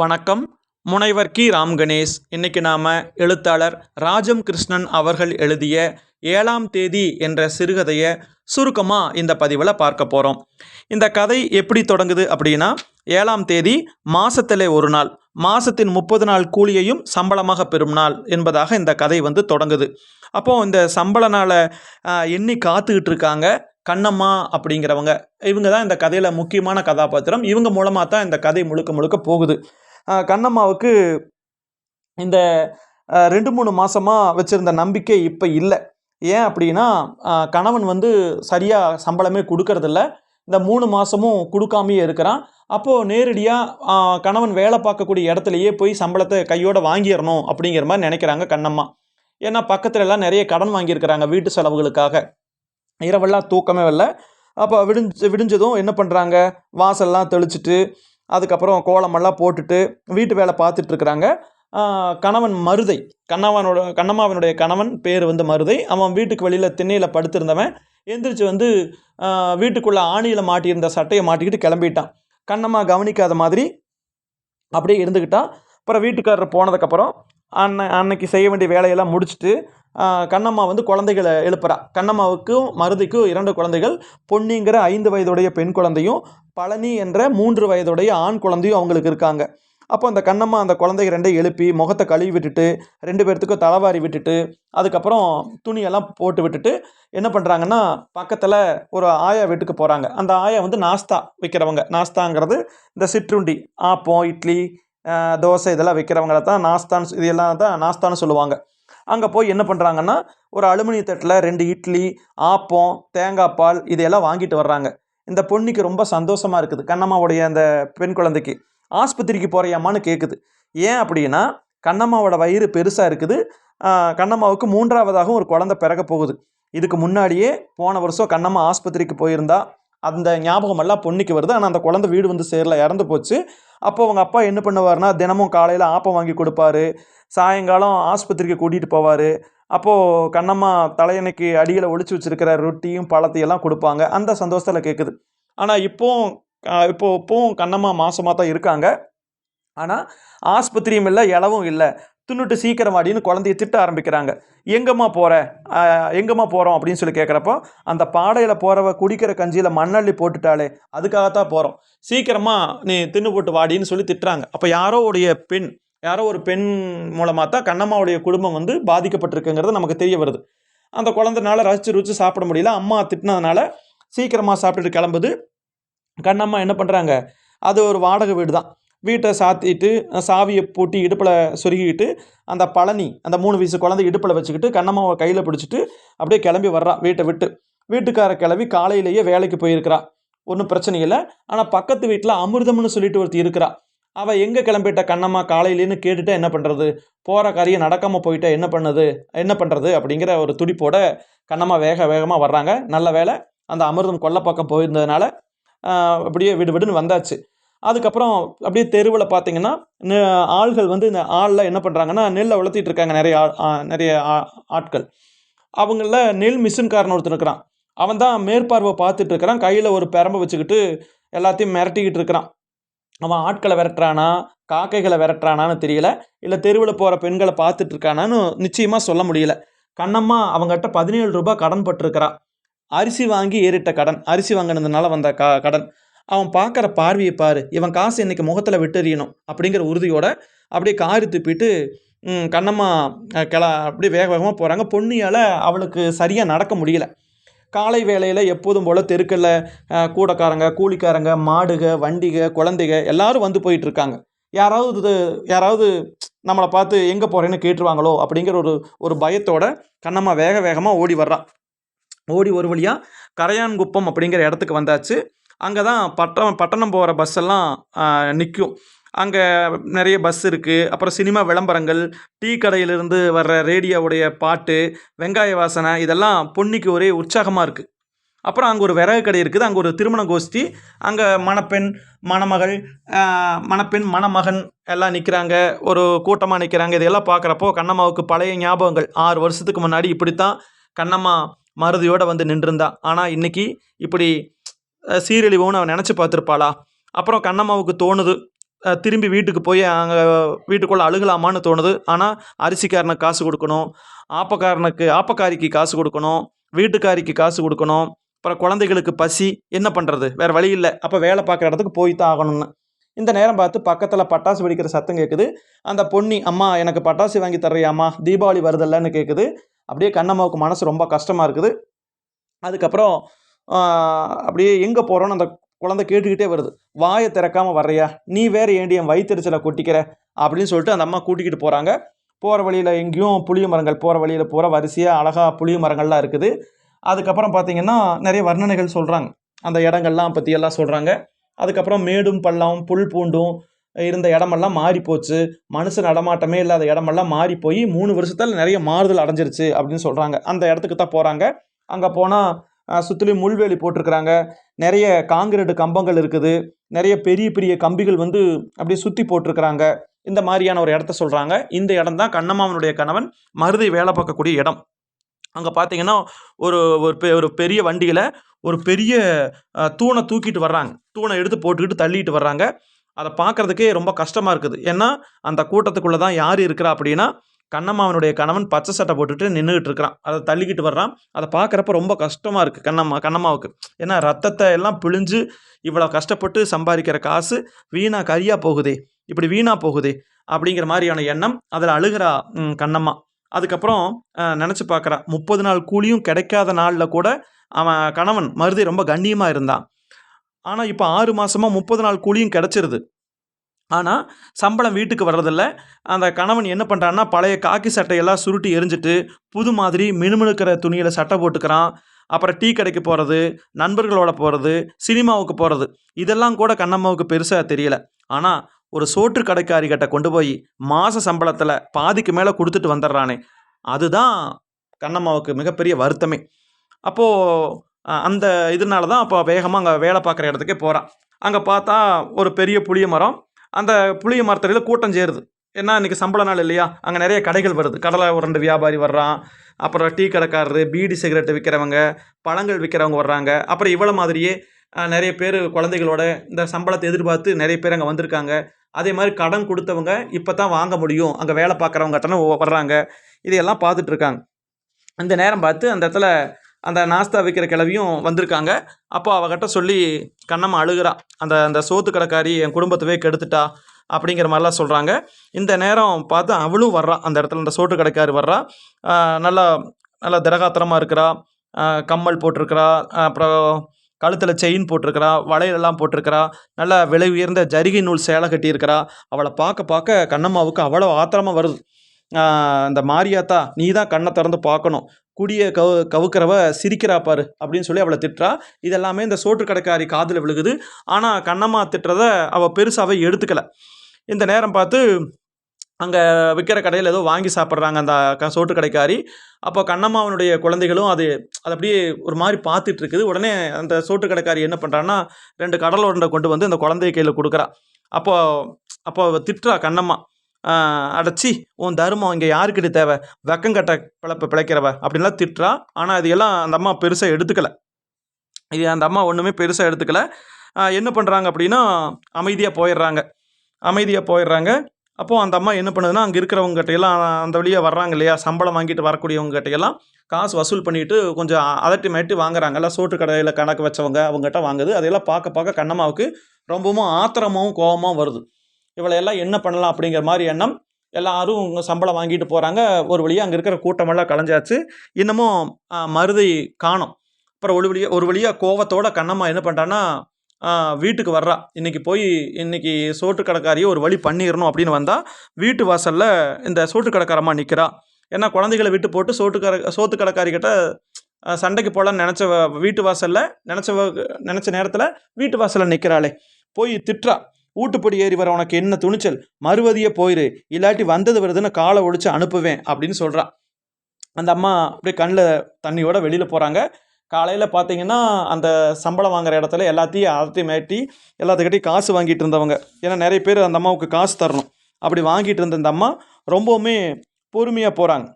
வணக்கம். முனைவர் கி. ராம் கணேஷ். இன்னைக்கு நாம் எழுத்தாளர் ராஜம் கிருஷ்ணன் அவர்கள் எழுதிய ஏழாம் தேதி என்ற சிறுகதையை சுருக்கமாக இந்த பதிவில் பார்க்க போகிறோம் இந்த கதை எப்படி தொடங்குது அப்படின்னா ஏழாம் தேதி மாசத்திலே ஒரு நாள் மாசத்தின் முப்பது நாள் கூலியையும் சம்பளமாக பெறும் நாள் என்பதாக இந்த கதை வந்து தொடங்குது. அப்போது இந்த சம்பள நாளை எண்ணி காத்துக்கிட்டு இருக்காங்க கண்ணம்மா அப்படிங்கிறவங்க. இவங்க தான் இந்த கதையில் முக்கியமான கதாபாத்திரம். இவங்க மூலமாக தான் இந்த கதை முழுக்க முழுக்க போகுது. கண்ணம்மாவுக்கு இந்த ரெண்டு மூணு மாதமாக வச்சுருந்த நம்பிக்கை இப்போ இல்லை. ஏன் அப்படின்னா கணவன் வந்து சரியாக சம்பளமே கொடுக்கறதில்ல. இந்த மூணு மாதமும் கொடுக்காமையே இருக்கிறான். அப்போது நேரடியாக கணவன் வேலை பார்க்கக்கூடிய இடத்துலையே போய் சம்பளத்தை கையோடு வாங்கிடணும் அப்படிங்கிற மாதிரி நினைக்கிறாங்க கண்ணம்மா. ஏன்னா பக்கத்துல எல்லாம் நிறைய கடன் வாங்கியிருக்கிறாங்க வீட்டு செலவுகளுக்காக. இரவெல்லாம் தூக்கமே இல்லை அப்போ விடிஞ்சு விடிஞ்சதும் என்ன பண்ணுறாங்க வாசல்லாம் தெளிச்சிட்டு அதுக்கப்புறம் கோலமெல்லாம் போட்டுட்டு வீட்டு வேலை பார்த்துட்டு இருக்கிறாங்க கணவன் மருதை. கண்ணவனோட கண்ணம்மாவினுடைய கணவன் பேர் வந்து மருதை. அவன் வீட்டுக்கு வெளியில் திண்ணையில் படுத்திருந்தவன். எந்திரிச்சு வந்து வீட்டுக்குள்ளே ஆணியில் மாட்டியிருந்த சட்டையை மாட்டிக்கிட்டு கிளம்பிட்டான். கண்ணம்மா கவனிக்காத மாதிரி அப்படியே இருந்துக்கிட்டான் அப்புறம் வீட்டுக்காரர் போனதுக்கப்புறம் அன்னை அன்னைக்கு செய்ய வேண்டிய வேலையெல்லாம் முடிச்சுட்டு கண்ணம்மா வந்து குழந்தைகளை எழுப்புறா. கண்ணம்மாவுக்கும் மருதிக்கும் இரண்டு குழந்தைகள் பொன்னிங்கிற ஐந்து வயதுடைய பெண் குழந்தையும் பழனி என்ற மூன்று வயதுடைய ஆண் குழந்தையும் அவங்களுக்கு இருக்காங்க. அப்போ அந்த கண்ணம்மா அந்த குழந்தைங்க ரெண்டையும் எழுப்பி முகத்தை கழுவி விட்டுட்டு ரெண்டு பேர்த்துக்கும் தலைவாரி விட்டுட்டு அதுக்கப்புறம் துணியெல்லாம் போட்டு விட்டுட்டு என்ன பண்ணுறாங்கன்னா பக்கத்தில் ஒரு ஆயா வீட்டுக்கு போகிறாங்க அந்த ஆயா வந்து நாஸ்தா விற்கிறவங்க நாஸ்தாங்கிறது இந்த சிற்றுண்டி ஆப்பம் இட்லி தோசை இதெல்லாம் விற்கிறவங்கள தான் நாஸ்தான்னு இது எல்லாம் தான் நாஸ்தான்னு சொல்லுவாங்க. அங்கே போய் என்ன பண்ணுறாங்கன்னா ஒரு அலுமினிய தட்டில் ரெண்டு இட்லி ஆப்பம் தேங்காய் பால் இதையெல்லாம் வாங்கிட்டு வர்றாங்க. இந்த பொண்ணுக்கு ரொம்ப சந்தோஷமாக இருக்குது. கண்ணம்மாவுடைய அந்த பெண் குழந்தைக்கு. ஆஸ்பத்திரிக்கு போறியாமான்னு கேட்குது ஏன் அப்படின்னா கண்ணம்மாவோட வயிறு பெருசாக இருக்குது. கண்ணம்மாவுக்கு மூன்றாவதாகவும் ஒரு குழந்தை பிறக்க போகுது. இதுக்கு முன்னாடியே போன வருஷம் கண்ணம்மா ஆஸ்பத்திரிக்கு போயிருந்தா அந்த ஞாபகம் எல்லாம் பொண்ணுக்கு வருது. ஆனால் அந்த குழந்தை வீடு வந்து சேரல இறந்து போச்சு. அப்போ அவங்க அப்பா என்ன பண்ணுவார்னா தினமும் காலையில் ஆப்பம் வாங்கி கொடுப்பாரு. சாயங்காலம் ஆஸ்பத்திரிக்கு கூட்டிகிட்டு போவார். அப்போது கண்ணம்மா தலையணைக்கு அடியில் ஒழிச்சு வச்சிருக்கிற ரொட்டியும் பழத்தையும் எல்லாம் கொடுப்பாங்க. அந்த சந்தோஷத்தில் கேட்குது ஆனால் இப்போவும் இப்போ இப்போவும் கண்ணம்மா மாதமாக தான் இருக்காங்க. ஆனால் ஆஸ்பத்திரியும் இல்லை இலவும் இல்லை. தின்னுட்டு சீக்கிரம் வாடின்னு குழந்தைய திட்ட ஆரம்பிக்கிறாங்க. எங்கம்மா போகிற எங்கம்மா போகிறோம் அப்படின்னு சொல்லி கேட்குறப்போ அந்த பாடையில் போகிறவ குடிக்கிற கஞ்சியில் மண்ணள்ளி போட்டுட்டாலே அதுக்காகத்தான் போகிறோம் சீக்கிரமாக நீ தின்னு போட்டு வாடின்னு சொல்லி திட்டுறாங்க. அப்போ யாரோ உடைய பெண் யாரோ ஒரு பெண் மூலமாக தான் கண்ணம்மாவுடைய குடும்பம் வந்து பாதிக்கப்பட்டிருக்குங்கிறது நமக்கு தெரிய வருது. அந்த குழந்தைனால ரசித்து ருச்சி சாப்பிட முடியல. அம்மா திட்டினதுனால சீக்கிரமாக சாப்பிட்டுட்டு கிளம்புது. கண்ணம்மா என்ன பண்ணுறாங்க அது ஒரு வாடகை வீடு தான் வீட்டை சாத்திட்டு சாவியை பூட்டி இடுப்பில் சொருகிக்கிட்டு அந்த பழனி அந்த மூணு வயசு குழந்தை இடுப்பில் வச்சுக்கிட்டு கண்ணம்மாவை கையில் பிடிச்சிட்டு அப்படியே கிளம்பி வர்றா வீட்டை விட்டு. வீட்டுக்கார கிளம்பி காலையிலேயே வேலைக்கு போயிருக்கிறா. ஒன்றும் பிரச்சனை இல்லை. ஆனால் பக்கத்து வீட்டில் அமிர்தம்னு சொல்லிட்டு ஒருத்தி இருக்கிறா. அவள் எங்கே கிளம்பிட்ட கண்ணம்மா காலையிலேன்னு கேட்டுட்டா என்ன பண்ணுறது போகிற காரியம் நடக்காமல் போயிட்டா என்ன பண்ணுது? என்ன பண்ணுறது அப்படிங்கிற ஒரு துடிப்போட கண்ணம்மா வேக வேகமாக வர்றாங்க. நல்ல வேலை அந்த அமிர்தம் கொல்லை பக்கம் போயிருந்ததுனால அப்படியே விடு விடுன்னு வந்தாச்சு. அதுக்கப்புறம் அப்படியே தெருவில் பார்த்தீங்கன்னா நெ- ஆள்கள் வந்து இந்த ஆளில் என்ன பண்ணுறாங்கன்னா நெல்லை வளர்த்திட்டு இருக்காங்க நிறைய நிறைய ஆட்கள். அவங்கள நெல் மிஷின்காரன் ஒருத்தன் இருக்கிறான். அவன் தான் மேற்பார்வை பார்த்துட்டு இருக்கிறான். கையில் ஒரு பெரம்பை வச்சுக்கிட்டு எல்லாத்தையும் மிரட்டிக்கிட்டு இருக்கிறான். அவன் ஆட்களை விரட்டுறானா காக்கைகளை விரட்டுறானான்னு தெரியல. இல்லை தெருவில் போகிற பெண்களை பார்த்துட்டு இருக்கானான்னு நிச்சயமாக சொல்ல முடியல. கண்ணம்மா அவங்ககிட்ட பதினேழு ரூபாய் கடன் பட்டிருக்கிறா. அரிசி வாங்கி ஏறிட்ட கடன். அரிசி வாங்கினதுனால வந்த க கடன். அவன் பார்க்குற பார்வையை பாரு. இவன் காசு இன்னைக்கு முகத்தில் விட்டெறியணும். அப்படிங்கிற உறுதியோட அப்படியே காரி துப்பிட்டு கண்ணம்மா கிளா அப்படியே வேக வேகமாக போகிறாங்க பொன்னியால் அவளுக்கு சரியாக நடக்க முடியல. காலை வேளையில் எப்போதும் போல் தெருக்களில் கூடக்காரங்க கூலிக்காரங்க மாடுக வண்டிக குழந்தைக எல்லாரும் வந்து போயிட்டுருக்காங்க யாராவது இது- யாராவது நம்மளை பார்த்து எங்கே போகிறேன்னு கேட்டுருவாங்களோ அப்படிங்கிற ஒரு ஒரு பயத்தோட கண்ணம்மா வேக வேகமாக ஓடி வர்றான் ஓடி ஒரு வழியாக கரையான்குப்பம் அப்படிங்கிற இடத்துக்கு வந்தாச்சு. அங்கே தான் பட்டம் பட்டணம் போகிற பஸ் எல்லாம் நிற்கும் அங்கே நிறைய பஸ் இருக்குது அப்புறம் சினிமா விளம்பரங்கள் டீ கடையிலிருந்து வர்ற ரேடியோவுடைய பாட்டு வெங்காய வாசனை இதெல்லாம் பொன்னிக்கு ஒரே உற்சாகமாக இருக்குது அப்புறம் அங்கே ஒரு விறகு கடை இருக்குது. அங்கே ஒரு திருமண கோஷ்டி. அங்கே மணப்பெண் மணமகள் மணப்பெண் மணமகன் எல்லாம் நிற்கிறாங்க ஒரு கூட்டமாக நிற்கிறாங்க இதெல்லாம் பார்க்குறப்போ கண்ணம்மாவுக்கு பழைய ஞாபகங்கள். ஆறு வருஷத்துக்கு முன்னாடி இப்படித்தான் கண்ணம்மா மருதியோடு வந்து நின்றுருந்தா. ஆனால் இன்றைக்கி இப்படி சீரழிவோன்னு அவன் நினச்சி பார்த்துருப்பாளா? அப்புறம் கண்ணம்மாவுக்கு தோணுது. திரும்பி வீட்டுக்கு போய் அங்கே வீட்டுக்குள்ளே அழுகலாமான்னு தோணுது. ஆனால் அரிசிக்காரனுக்கு காசு கொடுக்கணும். ஆப்பக்காரனுக்கு ஆப்பக்காரிக்கு காசு கொடுக்கணும். வீட்டுக்காரிக்கு காசு கொடுக்கணும். அப்புறம் குழந்தைகளுக்கு பசி. என்ன பண்ணுறது வேறு வழி இல்லை. அப்போ வேலை பார்க்குற இடத்துக்கு போய் தான் ஆகணும்னு. இந்த நேரம் பார்த்து பக்கத்தில் பட்டாசு வெடிக்கிற சத்தம் கேட்குது அந்த பொன்னி அம்மா எனக்கு பட்டாசு வாங்கி தர்றியாம்மா. தீபாவளி வருதில்லன்னு கேட்குது அப்படியே கண்ணம்மாவுக்கு மனசு ரொம்ப கஷ்டமாக இருக்குது. அதுக்கப்புறம் அப்படியே எங்கே போகிறோன்னு அந்த குழந்தை கேட்டுக்கிட்டே வருது. வாயை திறக்காமல் வர்றியா? நீ வேறு ஏண்டி என் வயிற்றுச்சலை கொட்டிக்கிற? அப்படின்னு சொல்லிட்டு அந்த அம்மா கூட்டிக்கிட்டு போகிறாங்க போகிற வழியில் எங்கேயும் புளிய மரங்கள் போகிற வழியில் போகிற வரிசையாக அழகாக புளிய மரங்கள்லாம் இருக்குது. அதுக்கப்புறம் பார்த்தீங்கன்னா நிறைய வர்ணனைகள் சொல்கிறாங்க அந்த இடங்கள்லாம் பற்றியெல்லாம் சொல்கிறாங்க அதுக்கப்புறம் மேடும் பள்ளம் புல் பூண்டும் இருந்த இடமெல்லாம் மாறி போச்சு மனுஷன் நடமாட்டமே இல்லாத இடமெல்லாம் மாறி போய் மூணு வருஷத்தில் நிறைய மாறுதல் அடைஞ்சிருச்சு அப்படின்னு சொல்கிறாங்க அந்த இடத்துக்கு தான் போகிறாங்க அங்கே போனால் சுற்றிலும் முள்வேலி போட்டிருக்கிறாங்க. நிறைய காங்கிரீட் கம்பங்கள் இருக்குது. நிறைய பெரிய பெரிய கம்பிகள் வந்து அப்படியே சுற்றி போட்டிருக்கிறாங்க. இந்த மாதிரியான ஒரு இடத்த சொல்கிறாங்க இந்த இடம் தான் கண்ணம்மாவனுடைய கணவன் மருதை வேலை பார்க்கக்கூடிய இடம். அங்கே பார்த்தீங்கன்னா ஒரு ஒரு பெ- ஒரு பெரிய வண்டியில் ஒரு பெரிய தூணை தூக்கிட்டு வர்றாங்க. தூணை எடுத்து போட்டுக்கிட்டு தள்ளிட்டு வர்றாங்க. அதை பார்க்கறதுக்கே ரொம்ப கஷ்டமாக இருக்குது. ஏன்னா அந்த கூட்டத்துக்குள்ளே தான் யார் இருக்கிறா அப்படின்னா கண்ணம்மாவனுடைய கணவன் பச்சை சட்டை போட்டுட்டு நின்றுக்கிட்டு இருக்கிறான். அதை தள்ளிக்கிட்டு வர்றான். அதை பார்க்குறப்ப ரொம்ப கஷ்டமாக இருக்குது கண்ணம்மா கண்ணம்மாவுக்கு. ஏன்னா ரத்தத்தை எல்லாம் பிழிஞ்சு இவ்வளோ கஷ்டப்பட்டு சம்பாதிக்கிற காசு வீணாக கரியாக போகுதே இப்படி வீணாக போகுதே அப்படிங்கிற மாதிரியான எண்ணம் அதில் அழுகிறா கண்ணம்மா. அதுக்கப்புறம் நினச்சி பார்க்குறான் முப்பது நாள் கூலியும் கிடைக்காத நாளில் கூட அவன் கணவன் மருதி ரொம்ப கண்ணியமாக இருந்தான். ஆனால் இப்போ ஆறு மாதமாக முப்பது நாள் கூலியும் கிடச்சிருது. ஆனால் சம்பளம் வீட்டுக்கு வர்றதில்ல. அந்த கணவன் என்ன பண்ணுறான்னா பழைய காக்கி சட்டையெல்லாம் சுருட்டி எரிஞ்சிட்டு புது மாதிரி மினுமினுக்கிற துணியில் சட்டை போட்டுக்கிறான். அப்புறம் டீ கடைக்கு போகிறது நண்பர்களோட போகிறது சினிமாவுக்கு போகிறது இதெல்லாம் கூட கண்ணம்மாவுக்கு பெருசாக தெரியல. ஆனால் ஒரு சோற்று கடைக்காரிகிட்ட கொண்டு போய் மாத சம்பளத்தில் பாதிக்கு மேலே கொடுத்துட்டு வந்துடுறானே அதுதான் கண்ணம்மாவுக்கு மிகப்பெரிய வருத்தமே. அப்போது அந்த இதனால தான் அப்போ வேகமாக அங்கே வேலை பார்க்குற இடத்துக்கே போகிறான் அங்கே பார்த்தா ஒரு பெரிய புளிய மரம் அந்த புளிய மரத்தடியில் கூட்டம் சேருது. ஏன்னா இன்றைக்கி சம்பள நாள் இல்லையா? அங்கே நிறைய கடைகள் வருது. கடலை உருண்டை வியாபாரி வர்றான். அப்புறம் டீ கடைக்காரரு பீடி சிகரெட்டு விற்கிறவங்க பழங்கள் விற்கிறவங்க வர்றாங்க. அப்புறம் இவ்வளோ மாதிரியே நிறைய பேர் குழந்தைகளோட இந்த சம்பளத்தை எதிர்பார்த்து நிறைய பேர் அங்கே வந்திருக்காங்க. அதே மாதிரி கடன் கொடுத்தவங்க இப்போ தான் வாங்க முடியும். அங்கே வேலை பார்க்குறவங்கட்டன வர்றாங்க. இதையெல்லாம் பார்த்துட்ருக்காங்க அந்த நேரம் பார்த்து அந்த இடத்துல அந்த நாஸ்தா விற்கிற கிளவியும் வந்திருக்காங்க. அப்போ அவகிட்ட சொல்லி கண்ணம்மா அழுகிறா. அந்த அந்த சோத்து கடைக்காரி என் குடும்பத்தவே கெடுத்துட்டா அப்படிங்கிற மாதிரிலாம் சொல்கிறாங்க இந்த நேரம் பார்த்து அவளும் வர்றா. அந்த இடத்துல அந்த சோட்டு கடைக்காரி வர்றா. நல்லா நல்லா திரகாத்திரமாக இருக்கிறா. கம்மல் போட்டிருக்கிறா. அப்புறம் கழுத்தில் செயின் போட்டிருக்கிறா. வளையலெல்லாம் போட்டிருக்கிறா. நல்லா விலை உயர்ந்த ஜரிகை நூல் சேலை கட்டியிருக்கிறா. அவளை பார்க்க பார்க்க கண்ணம்மாவுக்கு அவ்வளோ ஆத்திரமாக வருது. இந்த மாரியாத்தா நீ தான் கண்ணை திறந்து பார்க்கணும். குடிய கவு கவுக்கிறவ சிரிக்கிறா பாரு அப்படின்னு சொல்லி அவளை திட்டுறா. இதெல்லாமே இந்த சோற்று கடைக்காரி காதில் விழுகுது. ஆனால் கண்ணம்மா திட்டுறத அவள் பெருசாகவே எடுத்துக்கல. இந்த நேரம் பார்த்து அங்கே விற்கிற கடையில் ஏதோ வாங்கி சாப்பிட்றாங்க அந்த க சோட்டு கடைக்காரி. அப்போ கண்ணம்மாவனுடைய குழந்தைகளும் அது அது அப்படியே ஒரு மாதிரி பார்த்துட்டு இருக்குது. உடனே அந்த சோட்டு கடைக்காரி என்ன பண்ணுறான்னா ரெண்டு கடல் உருண்டை கொண்டு வந்து அந்த குழந்தைய கையில் கொடுக்குறா. அப்போ அப்போ திட்டுறா கண்ணம்மா. அடச்சி உன் தருமம் இங்கே யாருக்கிட்ட தேவை? வெக்கங்கட்ட பிழப்ப பிழைக்கிறவ அப்படின்லாம் திட்டுறா. ஆனால் இது எல்லாம் அந்த அம்மா பெருசாக எடுத்துக்கல. இது அந்த அம்மா ஒன்றுமே பெருசாக எடுத்துக்கல. என்ன பண்ணுறாங்க அப்படின்னா அமைதியாக போயிடுறாங்க. அமைதியாக போயிடுறாங்க. அப்போது அந்த அம்மா என்ன பண்ணுதுன்னா அங்கே இருக்கிறவங்ககிட்ட எல்லாம் அந்த வழியாக வர்றாங்க இல்லையா? சம்பளம் வாங்கிட்டு வரக்கூடியவங்ககிட்ட எல்லாம் காசு வசூல் பண்ணிட்டு கொஞ்சம் அதட்டி மாட்டி வாங்குறாங்க. எல்லாம் சோட்டு கடையில் கணக்கு வச்சவங்க அவங்ககிட்ட வாங்குது. அதையெல்லாம் பார்க்க பார்க்க கண்ணம்மாவுக்கு ரொம்பவும் ஆத்திரமாகவும் கோபமாக வருது. இவளை எல்லாம் என்ன பண்ணலாம் அப்படிங்கிற மாதிரி எண்ணம். எல்லாரும் இங்க சம்பளம் வாங்கிட்டு போகிறாங்க ஒரு வழியாக அங்கே இருக்கிற கூட்டமெல்லாம் கலைஞ்சாச்சு. இன்னமும் மருதை காணோம். அப்புறம் ஒரு வழியாக ஒரு வழியாக கோவத்தோட கண்ணம்மா என்ன பண்ணுறான்னா வீட்டுக்கு வர்றா. இன்றைக்கி போய் இன்றைக்கி சோட்டு கடைக்காரியை ஒரு வழி பண்ணிடணும் அப்படின்னு வந்தால் வீட்டு வாசலில் இந்த சோட்டு கடைக்காரம்மா நிற்கிறா ஏன்னா குழந்தைகளை விட்டு போட்டு சோட்டு கடை சோத்து கடைக்காரிக்கிட்ட சண்டைக்கு போகலான்னு நினச்ச வீட்டு வாசலில் நினச்ச நினச்ச நேரத்தில் வீட்டு வாசலில் நிற்கிறாளே போய் திட்டுறா. ஊட்டுப்படி ஏறி வர உனக்கு என்ன துணிச்சல்? மறுவதியே போயிரு. இல்லாட்டி வந்தது வருதுன்னு காலை ஒழிச்சு அனுப்புவேன் அப்படின்னு சொல்கிறா அந்த அம்மா அப்படியே கண்ணில் தண்ணியோட வெளியில் போகிறாங்க காலையில் பார்த்தீங்கன்னா அந்த சம்பளம் வாங்குற இடத்துல எல்லாத்தையும் அதையும் மேட்டி எல்லாத்துக்கிட்டையும் காசு வாங்கிட்டு இருந்தவங்க. ஏன்னா நிறைய பேர் அந்த அம்மாவுக்கு காசு தரணும். அப்படி வாங்கிட்டு இருந்த அந்த அம்மா ரொம்பவுமே பொறுமையாக போகிறாங்க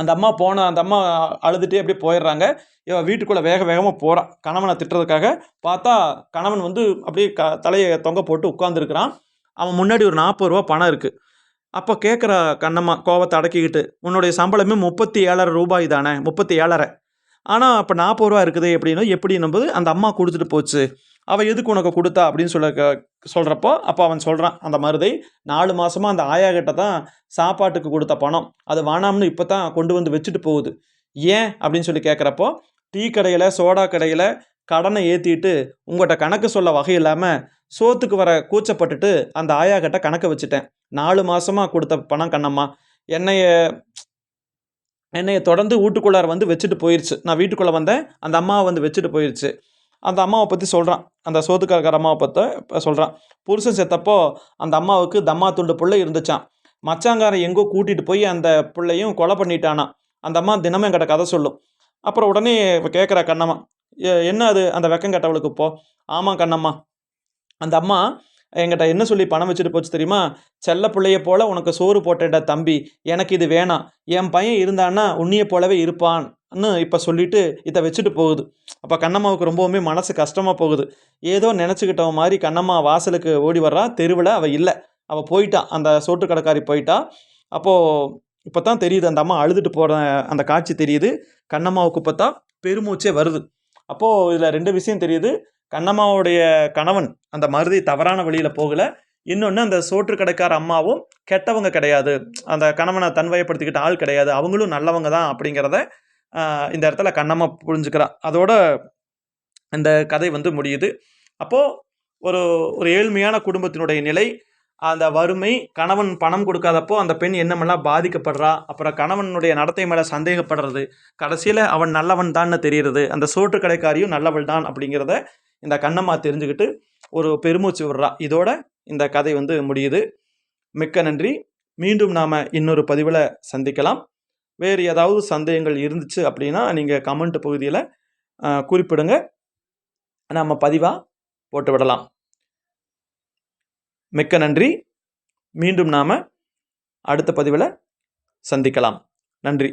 அந்த அம்மா போன அந்த அம்மா அழுதுகிட்டே அப்படியே போயிடுறாங்க. இவன் வீட்டுக்குள்ளே வேக வேகமாக போகிறான் கணவனை திட்டுறதுக்காக பார்த்தா கணவன் வந்து அப்படியே க தலையை தொங்க போட்டு உட்காந்துருக்கிறான் அவன் முன்னாடி ஒரு நாற்பது ரூபா பணம் இருக்குது அப்போ கேட்குற கண்ணம்மா கோவத்தை அடக்கிக்கிட்டு உன்னுடைய சம்பளமே முப்பத்தி ஏழரை ரூபாய் தானே முப்பத்தி ஏழரை ஆனால் அப்போ நாற்பது ரூபா இருக்குது எப்படின்னா எப்படி அந்த அம்மா கொடுத்துட்டு போச்சு. அவள் எதுக்கு உனக்கு கொடுத்தா? அப்படின்னு சொல்ல சொல்கிறப்போ அப்போ அவன் சொல்கிறான் அந்த மருதை நாலு மாதமாக அந்த ஆயா கிட்ட தான் சாப்பாட்டுக்கு கொடுத்த பணம். அது வேணாம்னு இப்போ தான் கொண்டு வந்து வச்சுட்டு போகுது. ஏன்? அப்படின்னு சொல்லி கேட்குறப்போ டீ கடையில் சோடா கடையில் கடனை ஏற்றிட்டு உங்கள்கிட்ட கணக்கு சொல்ல வகை இல்லாமல் சோத்துக்கு வர கூச்சப்பட்டுட்டு அந்த ஆயா கிட்ட கணக்கு வச்சுட்டேன். நாலு மாதமாக கொடுத்த பணம் கண்ணம்மா என்னைய என்னைய தொடர்ந்து வீட்டுக்குள்ளார வந்து வச்சுட்டு போயிடுச்சு நான் வீட்டுக்குள்ளே வந்தேன் அந்த அம்மாவை வந்து வச்சுட்டு போயிடுச்சு அந்த அம்மாவை பற்றி சொல்கிறான் அந்த சோத்துக்காரக்கார அம்மாவை பற்றி சொல்கிறான் புருஷன் செத்தப்போ அந்த அம்மாவுக்கு தம்மா துண்டு பிள்ளை இருந்துச்சான் மச்சாங்காரன் எங்கோ கூட்டிகிட்டு போய் அந்த பிள்ளையும் கொலை பண்ணிட்டானா. அந்த அம்மா தினமும் என்கிட்ட கதை சொல்லும். அப்புறம் உடனே இப்போ கேட்குறா கண்ணம்மா என்ன அது? அந்த வெக்கம் கட்டவளுக்கு இப்போ? ஆமாம் கண்ணம்மா. அந்த அம்மா என்கிட்ட என்ன சொல்லி பணம் வச்சுட்டு போச்சு தெரியுமா? செல்ல பிள்ளைய போல உனக்கு சோறு போட்டேன்டா தம்பி. எனக்கு இது வேணாம். என் பையன் இருந்தான்னா உன்னிய போலவே இருப்பான். இப்போ சொல்லிட்டு இதை வச்சுட்டு போகுது. அப்போ கண்ணம்மாவுக்கு ரொம்பவுமே மனசு கஷ்டமாக போகுது. ஏதோ நினச்சிக்கிட்டவ மாதிரி கண்ணம்மா வாசலுக்கு ஓடி வர்றா தெருவில் அவள் இல்லை. அவள் போயிட்டா அந்த சோட்டு கடைக்காரி போயிட்டா. அப்போது இப்போ தான் தெரியுது அந்த அம்மா அழுதுட்டு போகிற அந்த காட்சி தெரியுது. கண்ணம்மாவுக்கு இப்போ தான் பெருமூச்சே வருது. அப்போது இதில் ரெண்டு விஷயம் தெரியுது. கண்ணம்மாவுடைய கணவன் அந்த மருதி தவறான வழியில் போகல. இன்னொன்று அந்த சோற்று கடைக்கார அம்மாவும் கெட்டவங்க கிடையாது. அந்த கணவனை தன்வயப்படுத்திக்கிட்ட ஆள் கிடையாது. அவங்களும் நல்லவங்க தான் அப்படிங்கிறத இந்த இடத்துல கண்ணம்மா புரிஞ்சுக்கிறான் அதோட இந்த கதை வந்து முடியுது. அப்போது ஒரு ஒரு ஏழ்மையான குடும்பத்தினுடைய நிலை அந்த வறுமை கணவன் பணம் கொடுக்காதப்போ அந்த பெண் என்னமெல்லாம் பாதிக்கப்படுறா அப்புறம் கணவனுடைய நடத்தை மேலே சந்தேகப்படுறது கடைசியில் அவன் நல்லவன் தான்னு தெரிகிறது அந்த சோற்று கடைக்காரியும் நல்லவள் தான் அப்படிங்கிறத இந்த கண்ணம்மா தெரிஞ்சுக்கிட்டு ஒரு பெருமூச்சு விடுறா. இதோட இந்த கதை வந்து முடியுது. மிக்க நன்றி. மீண்டும் நாம் இன்னொரு பதிவில் சந்திக்கலாம். வேறு ஏதாவது சந்தேகங்கள் இருந்துச்சு அப்படின்னா நீங்கள் கமெண்ட் பகுதியில் குறிப்பிடுங்க. நம்ம பதிவாக போட்டு விடலாம். மிக்க நன்றி. மீண்டும் நாம் அடுத்த பதிவில் சந்திக்கலாம். நன்றி.